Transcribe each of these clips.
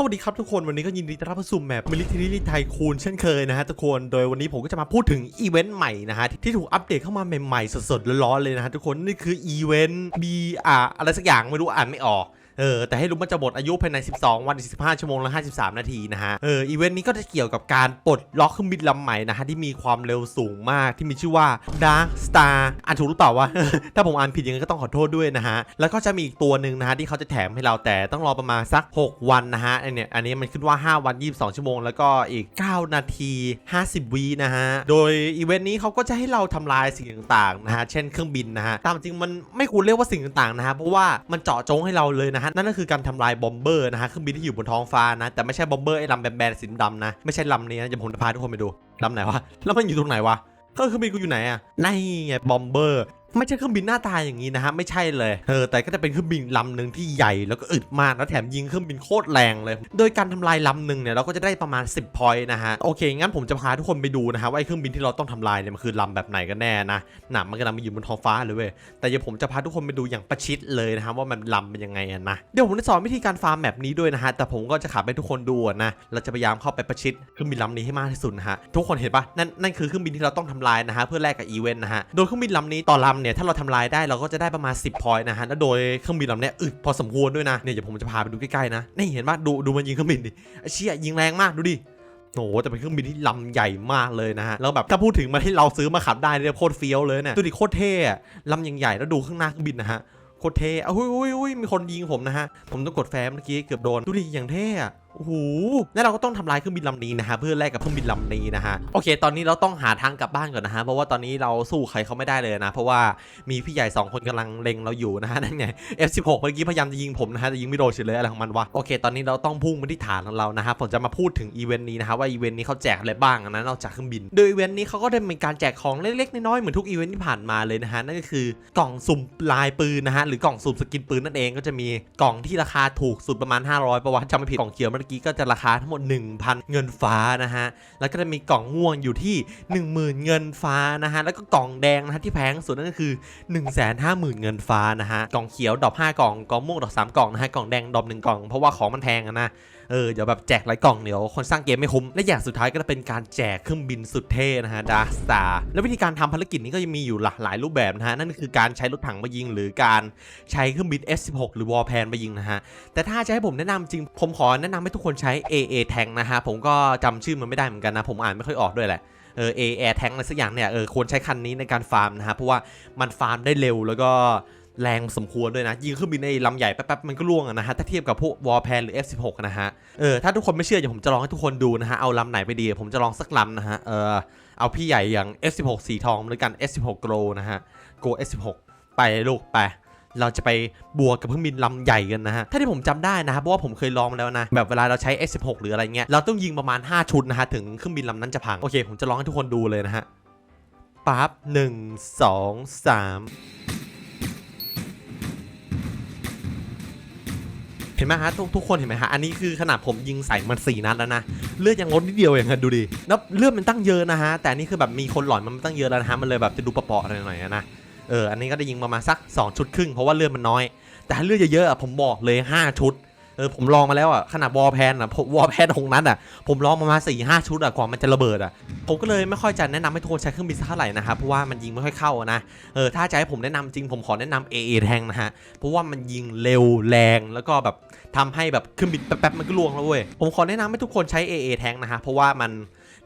สวัสดีครับทุกคนวันนี้ก็ยินดีต้อนรับเข้าสู่แมป์มิลิเทนี่ไทยคูนเช่นเคยนะฮะทุกคนโดยวันนี้ผมก็จะมาพูดถึงอีเวนต์ใหม่นะฮะที่ถูกอัปเดตเข้ามาใหม่ๆสดๆร้อนๆเลยนะฮะทุกคนนี่คืออีเวนต์บีอาอะไรสักอย่างไม่รู้อ่านไม่ออก เออแต่ให้รู้มันจะหมดอายุภายใน 12 วัน15ชั่วโมงและ53 นาทีนะฮะเอออีเวนต์นี้ก็จะเกี่ยวกับการปลดล็อกเครื่องบินลำใหม่นะฮะที่มีความเร็วสูงมากที่มีชื่อว่า Dark Star อ่านถูกหรือเปล่าวะ ถ้าผมอ่านผิดยังไงก็ต้องขอโทษด้วยนะฮะ แล้วก็จะมีอีกตัวหนึ่งนะฮะที่เขาจะแถมให้เราแต่ต้องรอประมาณสัก 6 วันนะฮะไอเนี่ยอันนี้มันขึ้นว่า 5 วัน 22 ชั่วโมง แล้วก็อีก 9 นาที 50วินะฮะ โดยอีเวนต์นี้เขาก็จะให้เราทำลายสิ่งต่างๆนะฮะเช่นเครื่องบินนะฮะตามจริงมันไม่ควรเรียกว่าสิ่งต่างๆนะฮะเพราะว่ามันเจาะจงให้เราเลยนะฮะนั่นก็คือการทำลายบอมเบอร์นะฮะเครื่องบินที่อยู่บนท้องฟ้านะแต่ไม่ใช่บอมเบอร์ไอ้ลำแบนๆสีดำนะไม่ใช่ลำนี้นะเดี๋ยวผมจะพาทุกคนไปดูลำไหนวะแล้วมันอยู่ตรงไหนวะก็เครื่องบินกูอยู่ไหนอะในไงบอมเบอร์ ไม่ใช่เครื่องบินหน้าตาอย่างนี้นะฮะไม่ใช่เลยเออแต่ก็จะเป็นเครื่องบินลำหนึ่งที่ใหญ่แล้วก็อึดมากแล้วแถมยิงเครื่องบินโคตรแรงเลย โดยการทำลายลำหนึ่งเนี่ยเราก็จะได้ประมาณ 10พอยต์นะฮะโอเคงั้นผมจะพาทุกคนไปดูนะฮะว่าไอ้เครื่องบินที่เราต้องทำลายเนี่ยมันคือลำแบบไหนกันแน่นะหนักมันกำลังมาอยู่บนท้องฟ้าเลยเว้ยแต่เดี๋ยวผมจะพาทุกคนไปดูอย่างประชิดเลยนะฮะว่ามันลำเป็นยังไงอะนะเดี๋ยวผมจะสอนวิธีการฟาร์มแบบนี้ด้วยนะฮะแต่ผมก็จะขับให้ทุกคนดูนะเราจะพยายามเข้าไปประชิดเครื่องบินลำนี้ให้มากที่สุดนะฮะทุกคนเห็นปะนั่นนั่นคือเครื่องบินที่เราต้องทำลายนะฮะเพื่อแลกกับอีเวนต์นะฮะโดยเครื่องบินลำนี้ต่อลำเนี่ยถ้าเราทำลายได้เราก็จะได้ประมาณ 10พอยต์นะฮะแล้วโดยเครื่องบินลำเนี้ยอึดพอสมควรด้วยนะเนี่ยเดี๋ยวผมจะพาไปดูใกล้ๆนะนี่เห็นปะดูดูมันยิงเครื่องบินดิไอ้เชี่ยยิงแรงมากดูดิโอ้โหแต่เป็นเครื่องบินที่ลำใหญ่มากเลยนะฮะ แล้วแบบถ้าพูดถึงมันที่เราซื้อมาขับได้เนี่ยโคตรเฟี้ยวเลยเนี่ยดูดิโคตรเท่ลำใหญ่ๆแล้วดูข้างหน้าเครื่องบินนะฮะโคตรเท่อุ้ยอุ้ยอุ้ยมีคนยิงผมนะฮะ ผมต้องกดแฟ้มเมื่อกี้เกือบโดน ดูดิอย่างเท่โอ้โหแล้วเราก็ต้องทำลายเครื่องบินลำนี้นะฮะเพื่อแลกกับเครื่องบินลำนี้นะฮะโอเค ตอนนี้เราต้องหาทางกลับบ้านก่อนนะฮะเพราะว่าตอนนี้เราสู้ใครเขาไม่ได้เลยนะ เพราะว่ามีพี่ใหญ่สองคนกำลังเล็งเราอยู่นะฮะนั่นไง F16 เมื่อกี้พยายามจะยิงผมนะฮะแต่ยิงไม่โดนเฉยเลยอะไรของมันวะโอเค ตอนนี้เราต้องพุ่งมาที่ฐานของเรานะฮะผมจะมาพูดถึงอีเวนต์นี้นะฮะว่าอีเวนต์นี้เขาแจกอะไรบ้างนะนอกจากเครื่องบิน โดยอีเวนต์นี้เขาก็ได้มีการแจกของเล็กๆน้อยๆเหมือนทุกอีเวนต์ที่ผ่านมาเลยนะฮะนั่นก็คือกล่องสุ่มลายปืนนะฮะหรือกล่องสุ่มสกินปืนนั่นเองก็จะมีกล่องที่ราคาถูกสุดประมาณ 500ประวัติจำไม่ผิดกล่องเขียวเมื่อกี้ก็จะราคาทั้งหมด 1,000 เงินฟ้านะฮะ แล้วก็จะมีกล่องม่วงอยู่ที่ 10,000 เงินฟ้านะฮะ แล้วก็กล่องแดงนะฮะที่แพงสุดนั่นก็คือ 1 5 0 0 0 0 เงินฟ้านะฮะ กล่องเขียวดอก5กล่อง กล่องม่วงดอก3กล่องนะฮะ กล่องแดงดอก1กล่อง เพราะว่าของมันแพงนะ เออเดี๋ยวแบบแจกหลายกล่องเดี๋ยวคนสร้างเกมไม่คุ้ม และอย่างสุดท้ายก็จะเป็นการแจกเครื่องบินสุดเท่นะฮะดาสตาแล้ววิธีการทำภารกิจนี้ก็ยังมีอยู่หลากหลายรูปแบบนะฮะนั่นคือการใช้รถถังมายิง หรือการใช้เครื่องบิน F16 หรือวอลแพนมายิงนะฮะแต่ถ้าจะให้ผมแนะนำจริงผมขอแนะนำให้ทุกคนใช้ AA Tank นะฮะผมก็จำชื่อมันไม่ได้เหมือนกันนะ ผมอ่านไม่ค่อยออกด้วยแหละเออ A Air Tank อะไรสักอย่างเนี่ยเออควรใช้คันนี้ในการฟาร์มนะฮะเพราะว่ามันฟาร์มได้เร็วแล้วก็ แรงสมควรด้วยนะ ยิงเครื่องบินในลำใหญ่แป๊บๆมันก็ล่วงนะฮะถ้าเทียบกับพวกวอลแพนหรือ F16 นะฮะเออถ้าทุกคนไม่เชื่อเดี๋ยวผมจะลองให้ทุกคนดูนะฮะเอาลำไหนไปดี ผมจะลองสักลำนะฮะเออเอาพี่ใหญ่อย่าง F16 สีทองหรือกัน F16 Grow นะฮะ Go F16 ไปลูกไปเราจะไปบวกกับเครื่องบินลำใหญ่กันนะฮะ ถ้าที่ผมจำได้นะฮะเพราะว่าผมเคยลองแล้วนะ แบบเวลาเราใช้ S16 หรืออะไรเงี้ย เราต้องยิงประมาณ 5 ชุดนะฮะ ถึงเครื่องบินลำนั้นจะพัง โอเค ผมจะลองให้ทุกคนดูเลยนะฮะ ปั๊บหนึ่งสองสาม เห็นไหมฮะทุกทุกคนเห็นไหมฮะอันนี้คือขนาดผมยิงใส่มันสี่นัดแล้วนะเลือดยังลดนิดเดียวอย่างเงี้ยดูดิแล้วเลือดมันตั้งเยอะนะฮะแต่อันนี่คือแบบมีคนหลอนมันตั้งเยอะแล้วนะฮะมันเลยแบบจะดูเปราะไรหน่อยนะเอออันนี้ก็ได้ยิงประมาณสัก2ชุดครึ่งเพราะว่าเลือดมันน้อย แต่ถ้าเลือดเยอะๆอะผมบอกเลย 5 ชุด เออผมลองมาแล้วอะขนาดวอลแพนอะผมวอลแพนของนั้นอะผมลองมามาสี่ห้าชุดอะกว่ามันจะระเบิดอะผมก็เลยไม่ค่อยจะแนะนำให้ทุกคนใช้เครื่องบินสักเท่าไหร่นะครับเพราะว่ามันยิงไม่ค่อยเข้านะเออถ้าจะให้ผมแนะนำจริงผมขอแนะนำ AA แทงนะฮะเพราะว่ามันยิงเร็วแรงแล้วก็แบบทำให้แบบเครื่องบินแป๊บๆมันก็ล่วงแล้วเว้ยผมขอแนะนำให้ทุกคนใช้ AA แทงนะฮะเพราะว่ามัน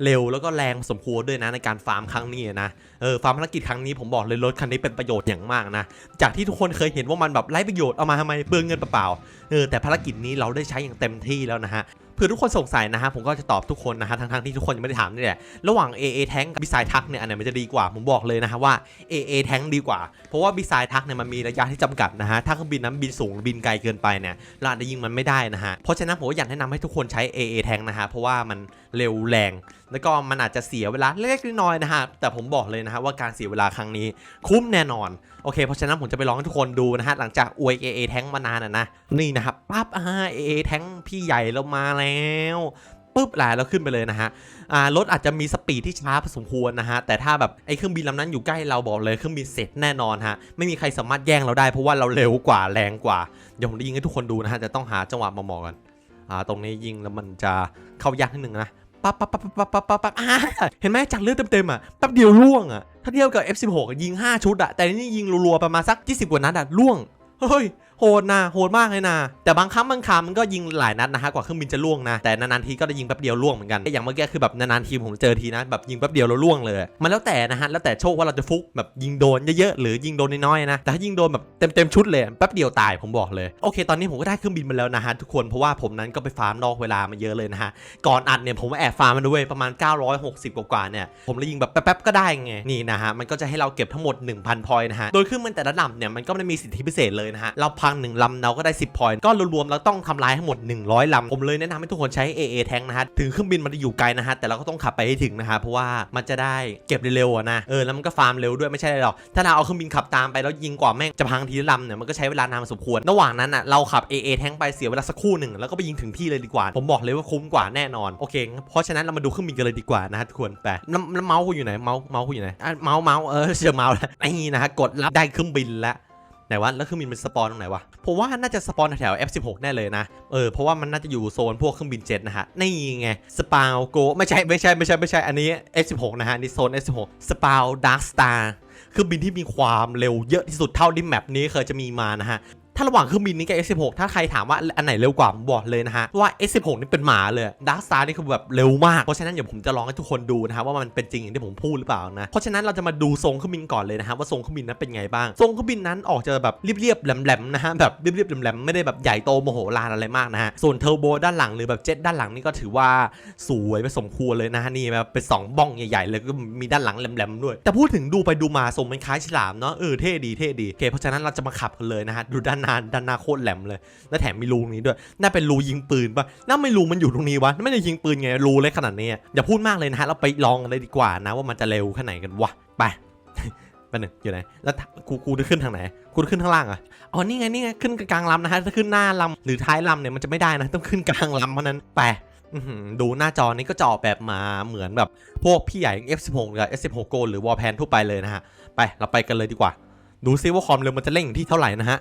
เร็วแล้วก็แรงสมควรด้วยนะในการฟาร์มครั้งนี้นะเออฟาร์มภารกิจครั้งนี้ผมบอกเลยรถคันนี้เป็นประโยชน์อย่างมากนะจากที่ทุกคนเคยเห็นว่ามันแบบไร้ประโยชน์เอามาทำไมเปลืองเงินเปล่าๆเออแต่ภารกิจนี้เราได้ใช้อย่างเต็มที่แล้วนะฮะ เพื่อทุกคนสงสัยนะฮะผมก็จะตอบทุกคนนะฮะทั้งๆที่ทุกคนยังไม่ได้ถามนี่แหละระหว่าง AA Tank กับ b ิสายทักเนี่ยอันไหนมันจะดีกว่าผมบอกเลยนะฮะว่า AA Tank ดีกว่า เพราะว่า b ิสายทักเนี่ยมันมีระยะที่จำกัดนะฮะถ้าเครื่องบินนั้นบินสูงบินไกลเกินไปเนี่ยเราอาจจะยิงมันไม่ได้นะฮะเพราะฉะนั้นผมอยากแนะนำให้ทุกคนใช้ AA Tank นะฮะเพราะว่ามันเร็วแรง แล้วก็มันอาจจะเสียเวลาเล็กน้อยนะฮะแต่ผมบอกเลยนะฮะว่าการเสียเวลาครั้งนี้คุ้มแน่นอนโอเคเพราะฉะนั้นผมจะไปลองให้ทุกคนดูนะฮะหลังจากอวย AA แท้งมานานอะนะนี่นะครับปั๊บอ่า AA แท้งพี่ใหญ่เรามาแล้วปุ๊บแหละเราขึ้นไปเลยนะฮะอ่ารถอาจจะมีสปีดที่ช้าพอสมควรนะฮะ แต่ถ้าแบบไอ้เครื่องบินลำนั้นอยู่ใกล้เราบอกเลยเครื่องบินเสร็จแน่นอนฮะ ไม่มีใครสามารถแย่งเราได้เพราะว่าเราเร็วกว่าแรงกว่าเดี๋ยวผมจะยิงให้ทุกคนดูนะฮะ จะต้องหาจังหวะเหมาะกัน อ่า ตรงนี้ยิงแล้วมันจะเข้ายากนิดนึงนะปั๊บปั๊บปั๊บปั๊บปั๊บปั๊บปั๊บอ่าเห็นไหมจากเลือดเต็มๆอะแป๊บเดียวล่วงอะ ถ้าเทียบกับ F16 ยิง 5 ชุดอะ แต่นี่ยิงรัวๆประมาณสัก 20 กว่านัดอะล่วง เฮ้ย โหดนะโหดมากเลยนะแต่บางครั้งบางครามันก็ยิงหลายนัดนะฮะกว่าเครื่องบินจะล่วงนะแต่นานๆทีก็ได้ยิงแป๊บเดียวล่วงเหมือนกันอย่างเมื่อกี้คือแบบนานๆทีผมเจอทีนะแบบยิงแป๊บเดียวแล้วล่วงเลย มันแล้วแต่นะฮะแล้วแต่โชคว่าเราจะฟุกแบบยิงโดนเยอะๆหรือยิงโดนน้อยๆนะแต่ถ้ายิงโดนแบบเต็มๆชุดเลยแป๊บเดียวตายผมบอกเลยโอเค ตอนนี้ผมก็ได้เครื่องบินมาแล้วนะฮะทุกคนเพราะว่าผมนั้นก็ไปฟาร์มนอกเวลามาเยอะเลยนะฮะก่อนอัดเนี่ยผมแอบฟาร์มมันด้วยประมาณ 960 กว่าๆเนี่ยผมเลยยิงแบบแป๊บๆก็ได้ไงนี่นะฮะมันก็จะให้เราเก็บทั้งหมด 1,000พอยต์นะฮะโดยเครื่องมันแต่ละลำเนี่ยมันก็ไม่มีสิทธิพิเศษเลยนะฮะเราพังหนึ่งลำเราก็ได้ 10พอยต์ก็รวมๆเราต้องทำลายทั้งหมด 100ลำผมเลยแนะนำให้ทุกคนใช้ AA แทงนะฮะถึงเครื่องบินมันจะอยู่ไกลนะฮะแต่เราก็ต้องขับไปให้ถึงนะฮะเพราะว่ามันจะได้เก็บเร็วๆนะเออแล้วมันก็ฟาร์มเร็วด้วยไม่ใช่หรอกถ้าเราเอาเครื่องบินขับตามไปแล้วยิงกว่าแม่งจะพังทีละลำเนี่ยมันก็ใช้เวลานานพอสมควรระหว่างนั้นอะเราขับ AA แทงไปเสียเวลาสักครู่หนึ่งแล้วก็ไปยิงถึงที่เลยดีกว่า ผมบอกเลยว่าคุ้มกว่าแน่นอนโอเคเพราะฉะนั้นเรามาดูเครื่องบินกันเลยดีกว่านะฮะทุกคนไปน้ำน้ำเมาส์กูอยู่ไหนเมาส์เมาส์กูอยู่ไหนอะเมาส์เมาส์เออเจอเมาส์แล้วนี่นะฮะกดรับได้เครื่องบินแล้ว ไหนวะแล้วเครื่องบินมันสปอนตรงไหนวะผมว่าน่าจะสปอนแถว F16 แน่เลยนะเออเพราะว่ามันน่าจะอยู่โซนพวกเครื่องบินเจ็ตนะฮะนี่ไงสปาวโกไม่ใช่ไม่ใช่ไม่ใช่ไม่ใช่อันนี้ F16 นะฮะนี่โซน F16 สปาวดาร์สตาร์เครื่องบินที่มีความเร็วเยอะที่สุดเท่าที่แมปนี้เคยจะมีมานะฮะาระหว่างเครื่องบินนี้กับ F16 ถ้าใครถามว่าอันไหนเร็วกว่าผมบอกเลยนะฮะว่า F16 นี่เป็นหมาเลยดาร์ s สตาร์นี่คือแบบเร็วมาก เพราะฉะนั้นเดี๋ยวผมจะลองให้ทุกคนดูนะฮะว่ามันเป็นจริงอย่างที่ผมพูดหรือเปล่านะ เพราะฉะนั้นเราจะมาดูทรงเครื่องบินก่อนเลยนะฮะว่าทรงเครื่องบินนั้นเป็นไงบ้าง ทรงเครื่องบินนั้นออกจะแบบเรียบๆแหลมๆนะฮะแบบเรียบๆแหลมๆไม่ได้แบบใหญ่โตโมโหลานอะไรมากนะฮะส่วนเทอร์โบด้านหลังหรือแบบเจ็ตด้านหลังนี่ก็ถือว่าสวยไปสมควรเลยนะฮะนี่แบบเป็นสองบ้องใหญ่ๆเลยก็มีด้านหลังแหลมๆด้วย แต่พูดถึงดูไปดูมาทรงมันคล้ายฉลามเนาะเออเท่ดีเท่ดีโอเคเพราะฉะนั้นเราจะมาขับกันเลยนะฮะดูด้านหน้าด้านหน้าโคตรแหลมเลย และแถมมีรูนี้ด้วย น่าเป็นรูยิงปืนปะน่าไม่รูมันอยู่ตรงนี้วะ ไม่ได้ยิงปืนไง รูเล็กขนาดนี้ อย่าพูดมากเลยนะฮะ เราไปลองกันเลยดีกว่านะว่ามันจะเร็วแค่ไหนกันวะ ไปไปหนึ่งอยู่ไหน แล้วกูกูจะขึ้นทางไหน กูจะขึ้นข้างล่างเหรอะอ๋อ นี่ไง นี่ไง ขึ้นกลางลำนะฮะ ถ้าขึ้นหน้าลำหรือท้ายลำเนี่ย มันจะไม่ได้นะ ต้องขึ้นกลางลำเพรานั้น ไปดูหน้าจอนี้ก็จอแบบมาเหมือนแบบ พวกพี่ใหญ่ F16 กับ S16 Go หรือ Warpan ทั่วไปเลยนะฮะ ไป เราไปกันเลยดีกว่า ดูซิว่าความเร็วมันจะเร่งที่เท่าไหร่นะฮะ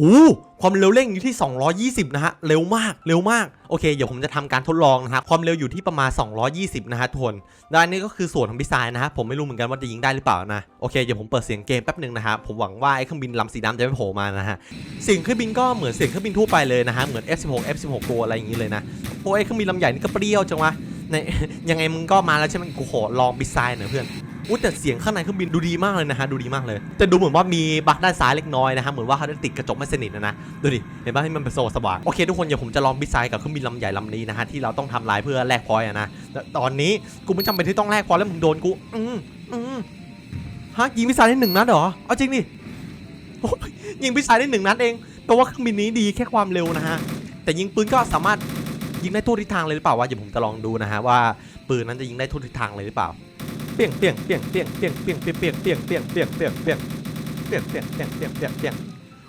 อ้ความเร็วเร่งอยู่ที่ 220 นะฮะ เร็วมาก เร็วมาก โอเค เดี๋ยวผมจะทำการทดลองนะฮะ ความเร็วอยู่ที่ประมาณ 220 นะฮะทุกคนและอันนี้ก็คือส่วนของดีไซน์นะฮะ ผมไม่รู้เหมือนกันว่าจะยิงได้หรือเปล่านะ โอเค เดี๋ยวผมเปิดเสียงเกมแป๊บหนึ่งนะฮะ ผมหวังว่าไอ้เครื่องบินลำสีดำจะไม่โผล่มานะฮะ เสียงเครื่องบินก็เหมือนเสียงเครื่องบินทั่วไปเลยนะฮะ เหมือน F16 F16 Go อะไรอย่างนี้เลยนะ โอ้ยเครื่องบินลำใหญ่นี่ก็เปรี้ยวจังวะในยังไงมึงก็มาแล้วใช่ไหมกูขอลองดีไซน์หน่อยเพื่อน อุ้ยแต่เสียงข้างในเครื่องบินดูดีมากเลยนะฮะดูดีมากเลย แต่ดูเหมือนว่ามีบั๊กด้านซ้ายเล็กน้อยนะฮะเหมือนว่าเขาได้ติดกระจกไม่สนิทนะนะดูดิเห็นป่ะที่มันเป็นโซสว่างโอเคทุกคนเดี๋ยวผมจะลองดีไซน์กับเครื่องบินลำใหญ่ลำนี้นะฮะที่เราต้องทำลายเพื่อแลกพอยต์นะตอนนี้กูไม่จำเป็นที่ต้องแลกพอยต์แล้วมึงโดนกูอืมอืมฮะยิงมิสไซล์ได้หนึ่งนัดเหรอเอาจริงดิยยิงมิสไซล์ได้หนึ่งนัดเองแปลว่าเครื่องบินนี้ดีแค่ความเร็วนะฮะแต่ยิงปืนก็สามารถยิงได้ทั่วทิศทางเลยหรือเปล่าวะเดี๋ยวผมจะลองดูนะฮะว่าปืนนั้นจะยิงได้ทั่วทิศทางเลยหรือเปล่า เปียงเปียงเปียงเปียงเปียงเปียงเปียงเปียงเปียงเปียงเปียงเปียงเปียงเปียงเปียงเปียงเปียงเปียงเปียง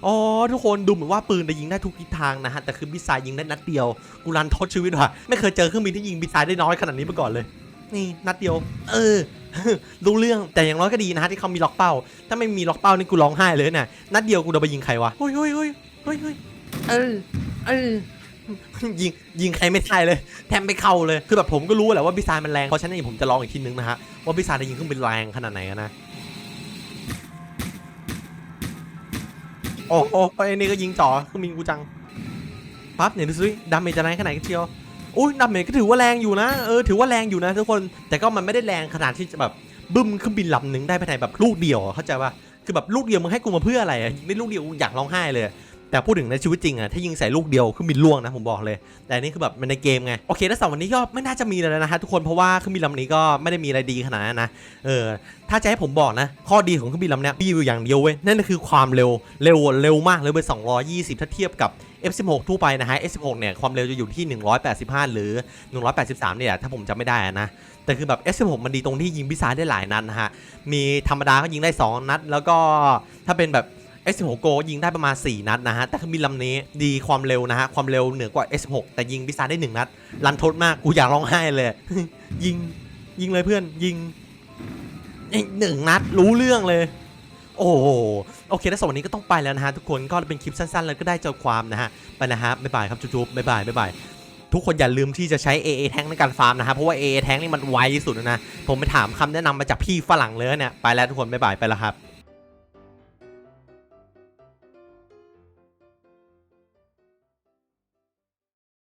อ๋อทุกคนดูเหมือนว่าปืนจะยิงได้ทุกทิศทางนะฮะแต่คือมิสไซล์ยิงได้นัดเดียวกูรันทดชีวิตว่ะไม่เคยเจอเครื่องบินที่ยิงมิสไซล์ได้น้อยขนาดนี้มาก่อนเลย นี่นัดเดียว เออรู้เรื่องแต่อย่างน้อยก็ดีนะฮะที่เขามีล็อกเป้า ถ้าไม่มีล็อกเป้านี่กูร้องไห้เลยนะนัดเดียวกูจะไปยิงใครวะเฮ้ยเฮ้ยเฮ้ยเฮ้ยเฮ้ยเออเออ ยิงยิงใครไม่ได้เลย แทบไม่เข้าเลยคือแบบผมก็รู้แหละว่ามิสไซล์มันแรงเพราะฉะนั้นผมจะลองอีกทีนึงนะฮะว่าพิซซ่าจะยิงเครื่องบินแรงขนาดไหนนะโอ้โหไอ้นี่ก็ยิงจ่อเครื่องบินกูจังปั๊บเนี่ยดูสิดาเมจจะแรงขนาดกันเชียวอุ้ยดาเมจก็ถือว่าแรงอยู่นะเออถือว่าแรงอยู่นะทุกคนแต่ก็มันไม่ได้แรงขนาดที่จะแบบบึ้มเครื่องบินลำหนึ่งได้ภายในแบบลูกเดียวเข้าใจป่ะคือแบบลูกเดียวมึงให้กูมาเพื่ออะไรอะได้ลูกเดียวอยากร้องไห้เลย แต่พูดถึงในชีวิตจริงอะถ้ายิงใส่ลูกเดียวเครื่องบินล่วงนะผมบอกเลย แต่นี่คือแบบมันในเกมไงโอเคแล้วสำหรับวันนี้ก็ไม่น่าจะมีแล้วนะฮะทุกคนเพราะว่าเครื่องบินลำนี้ก็ไม่ได้มีอะไรดีขนาดนั้นนะเออถ้าจะให้ผมบอกนะ ข้อดีของเครื่องบินลำเนี้ยมีอยู่อย่างเดียวเว้ยนั่นก็คือความเร็วเร็วเร็วมากเลยเว้ย220 ถ้าเทียบกับ F16 ทั่วไปนะฮะ F16 เนี่ยความเร็วจะอยู่ที่ 185 หรือ 183 เนี่ยถ้าผมจำไม่ได้อะนะแต่คือแบบ F16 มันดีตรงที่ยิงพิซซ่าได้หลายนัดนะฮะมีธรรมดาก็ยิงได้ 2 นัด แล้วก็ถ้าเป็นแบบ S16 Go ยิงได้ประมาณ 4 นัดนะฮะ แต่เครื่องบินลำนี้ดีความเร็วนะฮะ ความเร็วเหนือกว่า S16 แต่ยิงพิซซ่าได้ 1 นัดรันทดมาก กูอยากร้องไห้เลย ยิง ยิงเลยเพื่อน ยิงหนึ่งนัด รู้เรื่องเลย โอ้โหโอเคแล้วสำหรับวันนี้ก็ต้องไปแล้วนะฮะ ทุกคน ก็เป็นคลิปสั้นๆ แล้วก็ได้ใจอความนะฮะ ไปนะฮะ บ๊ายบายครับจุ๊บๆบ๊ายบายบ๊ายบายทุกคนอย่าลืมที่จะใช้ AA แทงในการฟาร์มนะฮะเพราะว่า AA แทงนี่มันไวที่สุดนะ ผมไปถามคำแนะนำมาจากพี่ฝรั่งเลยเนี่ย ไปแล้วทุกคน บ๊ายบาย ไปแล้วครับ